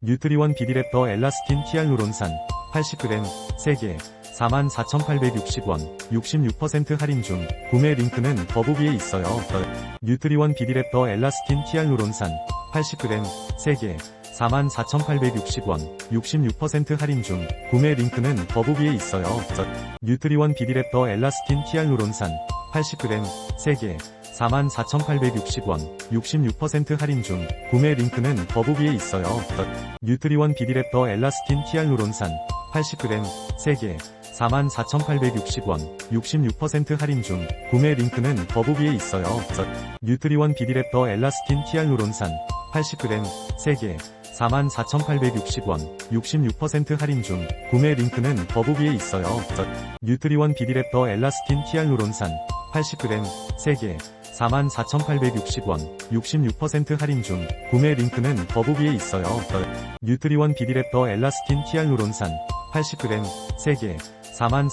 뉴트리원 비비랩 더 엘라스틴 히알루론산 80g 3개 44,860원 66% 할인 중 구매 링크는 더보기에 있어요. 더. 뉴트리원 비비랩 더 엘라스틴 히알루론산 80g 3개 44,860원 66% 할인 중 구매 링크는 더보기에 있어요. 더. 뉴트리원 비비랩 더 엘라스틴 히알루론산 80g 3개 44,860원 66% 할인 중 구매 링크는 더보기에 있어요. 더. 뉴트리원 비비랩더 엘라스틴 히알루론산 80g 3개 44,860원 66% 할인 중 구매 링크는 더보기에 있어요. 더. 뉴트리원 비비랩더 엘라스틴 히알루론산 80g 3개 44,860원 66% 할인 중 구매 링크는 더보기에 있어요. 더. 뉴트리원 비비랩더 엘라스틴 히알루론산 80g 3개 44,860원 66% 할인 중 구매 링크는 더보기에 있어요. 더. 뉴트리원 비비랩더 엘라스틴 히알루론산 80g 3개 44,000